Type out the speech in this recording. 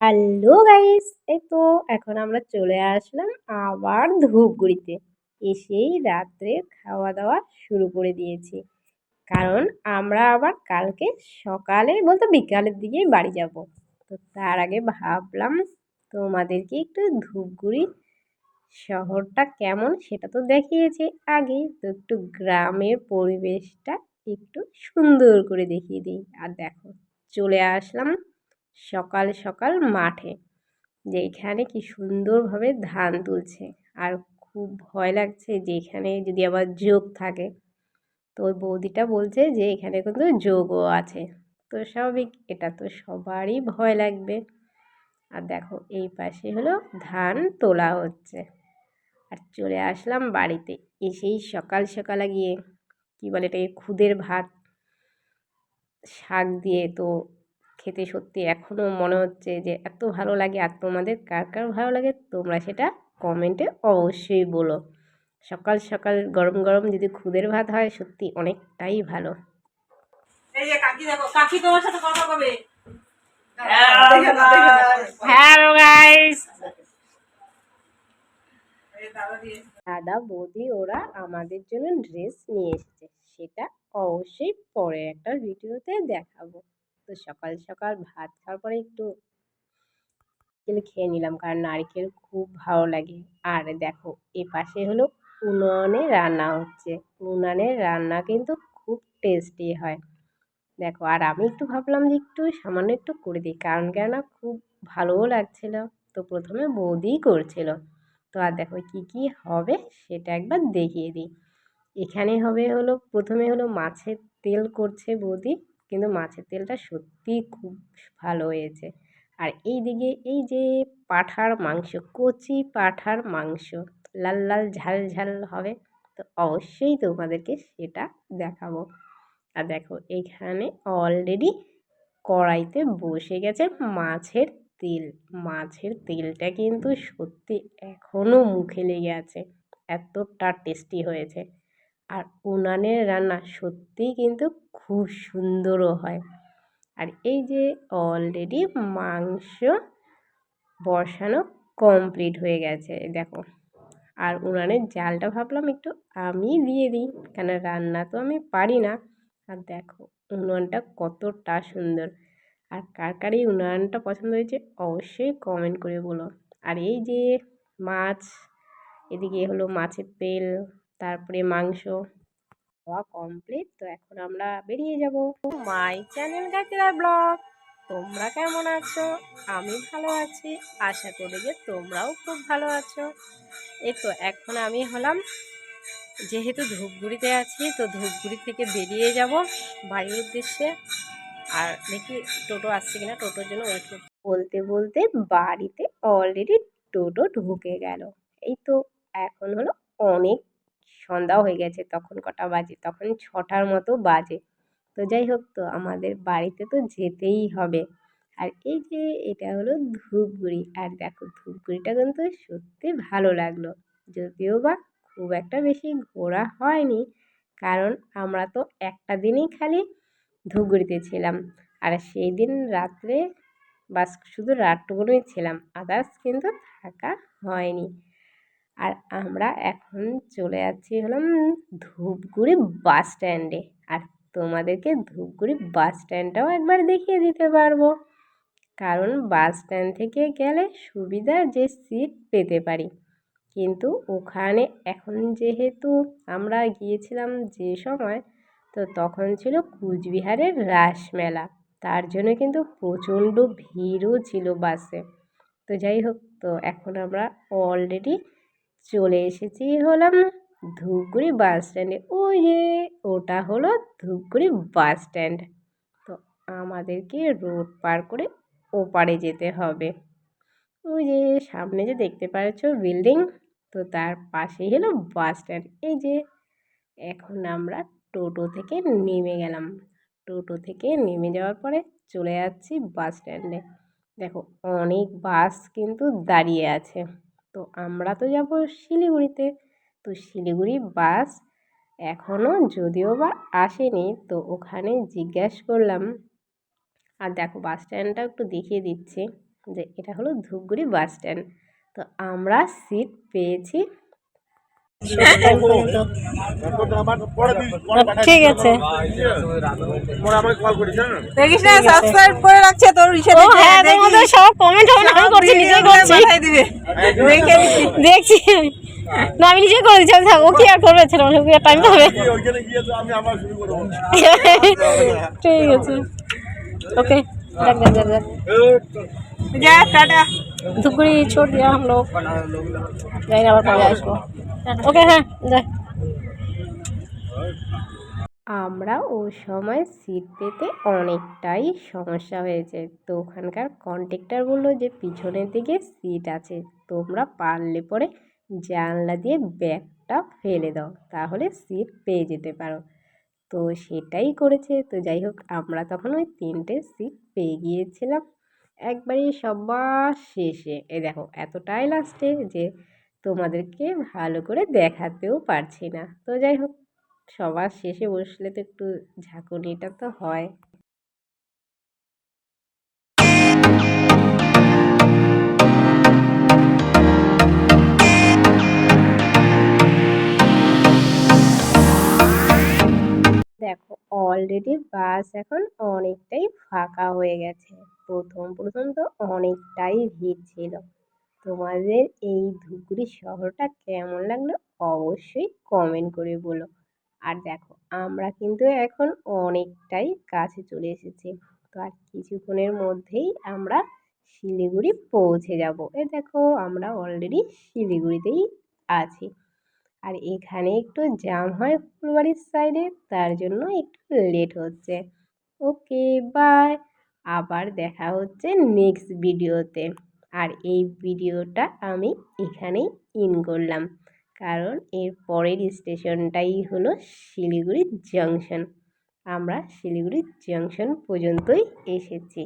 Hello guys, এই তো এখন আমরা চলে আসলাম আবার ধূপগুড়িতে। এসেই রাত্রে খাওয়া দাওয়া শুরু করে দিয়েছি। কারণ আমরা আবার কালকে সকালে বলতে বিকালের দিকেই বাড়ি যাব। তো তার আগে ভাবলাম তোমাদেরকে একটু ধূপগুড়ি শহরটা কেমন সেটা তো দেখিয়েছি আগে। তো একটু গ্রামের পরিবেশটা একটু সুন্দর করে দেখিয়ে দিই। আর দেখো, চলে আসলাম সকাল সকাল মাঠে। যেখানে কি সুন্দরভাবে ধান তুলছে। আর খুব ভয় লাগছে যে এখানে যদি আবার যোগ থাকে। তো ওই বৌদিটা বলছে যে এখানে কিন্তু যোগও আছে। তো স্বাভাবিক, এটা তো সবারই ভয় লাগবে। আর দেখো, এই পাশে হলো ধান তোলা হচ্ছে। আর চলে আসলাম বাড়িতে। এসেই সকাল সকাল গিয়ে, কী বলে এটাকে, খুদের ভাত, শাক দিয়ে তো খেতে সত্যি এখনও মনে হচ্ছে যে এত ভালো লাগে আর তোমাদের কার কার ভালো লাগে তোমরা সেটা কমেন্টে অবশ্যই বলো। সকাল সকাল গরম গরম যদি খুদের ভাত হয় সত্যি অনেকটাই ভালো। হ্যালো গাইস দাদা বৌদি ওরা আমাদের জন্য ড্রেস নিয়ে এসেছে সেটা অবশ্যই পরে একটা ভিডিওতে দেখাবো। তো সকাল সকাল ভাত খাওয়ার পরে একটু নারকেল খেয়ে নিলাম। কারণ নারকেল খুব ভালো লাগে। আর দেখো, এ পাশে হলো উনুনে রান্না হচ্ছে। উনানের রান্না কিন্তু খুব টেস্টি হয়। দেখো, আর আমি একটু ভাবলাম যে একটু সামান্য একটু করে দিই। কারণ কেন খুব ভালোও লাগছিল। তো প্রথমে বৌদিই করছিল। তো আর দেখো, কী কী হবে সেটা একবার দেখিয়ে দিই। এখানে হবে হলো, প্রথমে হলো মাছের তেল করছে বৌদি। কিন্তু মাছের তেলটা সত্যিই খুব ভালো হয়েছে। আর এই দিকে এই যে পাঁঠার মাংস, কচি পাঁঠার মাংস, লাল লাল ঝাল ঝাল হবে, তো অবশ্যই তোমাদেরকে সেটা দেখাবো। আর দেখো, এখানে অলরেডি কড়াইতে বসে গেছে মাছের তেল। মাছের তেলটা কিন্তু সত্যি এখনও মুখে লেগে আছে, এতটা টেস্টি হয়েছে। আর উনানের রান্না সত্যিই কিন্তু খুব সুন্দরও হয়। আর এই যে অলরেডি মাংস বসানো কমপ্লিট হয়ে গেছে, দেখো। আর উনানের জালটা ভাবলাম একটু আমি দিয়ে দিই, কেন রান্না তো আমি পারি না। আর দেখো, উনানটা কতটা সুন্দর। আর কার কার এই উনুনটা পছন্দ হয়েছে অবশ্যই কমেন্ট করে বলো। আর এই যে মাছ, এদিকে হলো মাছের তেল, তারপরে মাংস। খাওয়া কমপ্লিট তো এখন আমরা বেরিয়ে যাব। মাই চ্যানেল গাছিরা ব্লগ তোমরা কেমন আছো? আমি ভালো আছি। আশা করি যে তোমরাও খুব ভালো আছো। এই তো, এখন আমি হলাম, যেহেতু ধূপগুড়িতে আছি, তো ধূপগুড়ি থেকে বেরিয়ে যাব বাড়ির উদ্দেশ্যে। আর দেখি টোটো আসছে কিনা, টোটোর জন্য ওয়েট বলতে বলতে বাড়িতে অলরেডি টোটো ঢুকে গেল। এই তো, এখন হলো অনেক সন্ধ্যাও হয়ে গেছে, তখন কটা বাজে? তখন ছটার মতো বাজে। তো যাই হোক, তো আমাদের বাড়িতে তো যেতেই হবে। আর এই যে এটা হলো ধূপগুড়ি। আর দেখো, ধূপগুড়িটা কিন্তু সত্যি ভালো লাগল। যদিও বা খুব একটা বেশি ঘোরা হয়নি, কারণ আমরা তো একটা দিনই খালি ধূপগুড়িতে ছিলাম। আর সেই দিন রাত্রে বাস শুধু রাতটুকুনই ছিলাম। আদার্স কিন্তু থাকা হয়নি। আর আমরা এখন চলে যাচ্ছি হলাম ধূপগুড়ি বাস স্ট্যান্ডে। আর তোমাদেরকে ধূপগুড়ি বাস স্ট্যান্ডটাও একবার দেখিয়ে দিতে পারব। কারণ বাস স্ট্যান্ড থেকে গেলে সুবিধা যে সিট পেতে পারি। কিন্তু ওখানে এখন যেহেতু আমরা গিয়েছিলাম যে সময়, তো তখন ছিল কুচবিহারের রাসমেলা তার জন্য কিন্তু প্রচণ্ড ভিড়ও ছিল বাসে। তো যাই হোক, তো এখন আমরা অলরেডি চলে এসেছি হলাম ধূপগুড়ি বাস স্ট্যান্ডে ওই যে, ওটা হলো ধূপগুড়ি বাস স্ট্যান্ড তো আমাদেরকে রোড পার করে ওপারে যেতে হবে। ওই যে, সামনে যে দেখতে পাচ্ছ বিল্ডিং তো তার পাশেই হলো বাস স্ট্যান্ড এই যে, এখন আমরা টোটো থেকে নেমে গেলাম। টোটো থেকে নেমে যাওয়ার পরে চলে যাচ্ছি বাস স্ট্যান্ডে দেখো, অনেক বাস কিন্তু দাঁড়িয়ে আছে। তো আমরা তো যাব শিলিগুড়িতে। তো শিলিগুড়ি বাস এখনও যদিও বা আসেনি, তো ওখানে জিজ্ঞেস করলাম। আর দেখো, বাস স্ট্যান্ডটা একটু দেখিয়ে দিচ্ছি যে এটা হলো ধূপগুড়ি বাস স্ট্যান্ড। তো আমরা সিট পেয়েছি ঠিক আছে। দেখিস না সাবস্ক্রাইব করে রাখছে তোর হিসেবে হ্যাঁ তোমাদের সব কমেন্ট হবে না করছি করছি। দেখছি। না আমি নিজে করে দিচ্ছি থাক ও কি আর করবে ছেলে কি আর টাইম পাবে? ঠিক আছে। ওকে রাখ রাখ রাখ যা টাটা। ধুপগুড়ি ছোট দিয়া যাই আবার পরে আসব। ওকে হ্যাঁ আমরা ওই সময় সিট পেতে অনেকটাই সমস্যা হয়েছে। তো ওখানকার কন্ট্রাক্টর বলল যে পিছনের দিকে সিট আছে, তোমরা পারলে পরে জানলা দিয়ে ব্যাগটা ফেলে দাও, তাহলে সিট পেয়ে যেতে পারো। তো সেটাই করেছে। তো যাই হোক, আমরা তখন ওই তিনটে সিট পেয়ে গিয়েছিলাম। একবারে সবার শেষে। এ দেখো, এতটাই লাস্টে যে তোমাদেরকে ভালো করে দেখাতেও পারছি না। তো যাই হোক, সবার শেষে বসলে তো একটু ঝাঁকুনিটা তো হয়। দেখো অলরেডি বাস এখন অনেকটাই ফাঁকা হয়ে গেছে। প্রথম প্রথম তো অনেকটাই ভিড় ছিল। তোমাদের এই ধূপগুড়ি শহরটা কেমন লাগল অবশ্যই কমেন্ট করে বলো। আর দেখো, আমরা কিন্তু এখন অনেকটাই কাছে চলে এসেছি। তো আর কিছুক্ষণের মধ্যেই আমরা শিলিগুড়ি পৌঁছে যাব। এ দেখো, আমরা অলরেডি শিলিগুড়িতেই আছি। আর এখানে একটু জ্যাম হয় ফুলবাড়ির সাইডে তার জন্য একটু লেট হচ্ছে। ওকে বাই আবার দেখা হচ্ছে নেক্সট ভিডিওতে আর এই ভিডিওটা আমি এখানেই ইন করলাম। কারণ এর পরের স্টেশনটাই হলো শিলিগুড়ি জংশন আমরা শিলিগুড়ি জংশন পর্যন্তই এসেছি।